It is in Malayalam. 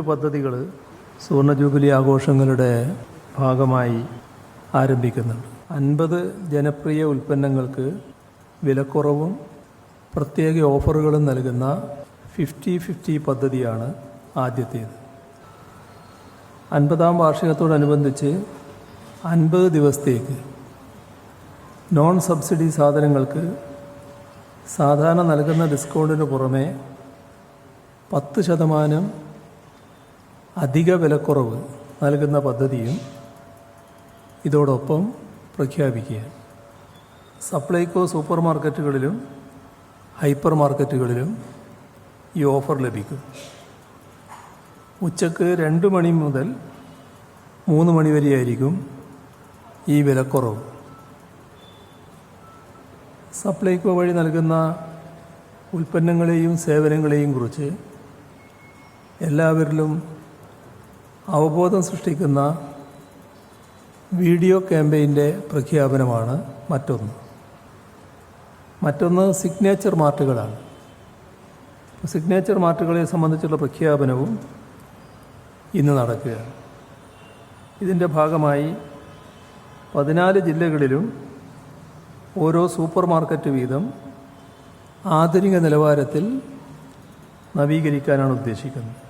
പദ്ധതികൾ സുവർണ ജൂബിലി ആഘോഷങ്ങളുടെ ഭാഗമായി ആരംഭിക്കുന്നുണ്ട്. അൻപത് ജനപ്രിയ ഉൽപ്പന്നങ്ങൾക്ക് വിലക്കുറവും പ്രത്യേക ഓഫറുകളും നൽകുന്ന ഫിഫ്റ്റി ഫിഫ്റ്റി പദ്ധതിയാണ് ആദ്യത്തേത്. അൻപതാം വാർഷികത്തോടനുബന്ധിച്ച് അൻപത് ദിവസത്തേക്ക് നോൺ സബ്സിഡി സാധനങ്ങൾക്ക് സാധാരണ നൽകുന്ന ഡിസ്കൗണ്ടിന് പുറമെ പത്ത് ശതമാനം അധിക വിലക്കുറവ് നൽകുന്ന പദ്ധതിയും ഇതോടൊപ്പം പ്രഖ്യാപിക്കുക. സപ്ലൈകോ സൂപ്പർ മാർക്കറ്റുകളിലും ഹൈപ്പർ മാർക്കറ്റുകളിലും ഈ ഓഫർ ലഭിക്കും. ഉച്ചയ്ക്ക് രണ്ട് മണി മുതൽ മൂന്ന് മണി വരെയായിരിക്കും ഈ വിലക്കുറവ്. സപ്ലൈകോ വഴി നൽകുന്ന ഉൽപ്പന്നങ്ങളെയും സേവനങ്ങളെയും കുറിച്ച് എല്ലാവരിലും അവബോധം സൃഷ്ടിക്കുന്ന വീഡിയോ ക്യാമ്പയിന്റെ പ്രഖ്യാപനമാണ് മറ്റൊന്ന്. മറ്റൊന്ന് സിഗ്നേച്ചർ മാർട്ടുകളാണ് സിഗ്നേച്ചർ മാർട്ടുകളെ സംബന്ധിച്ചുള്ള പ്രഖ്യാപനവും ഇന്ന് നടക്കുകയാണ്. ഇതിന്റെ ഭാഗമായി പതിനാല് ജില്ലകളിലും ഓരോ സൂപ്പർ മാർക്കറ്റ് വീതം ആധുനിക നിലവാരത്തിൽ നവീകരിക്കാനാണ് ഉദ്ദേശിക്കുന്നത്.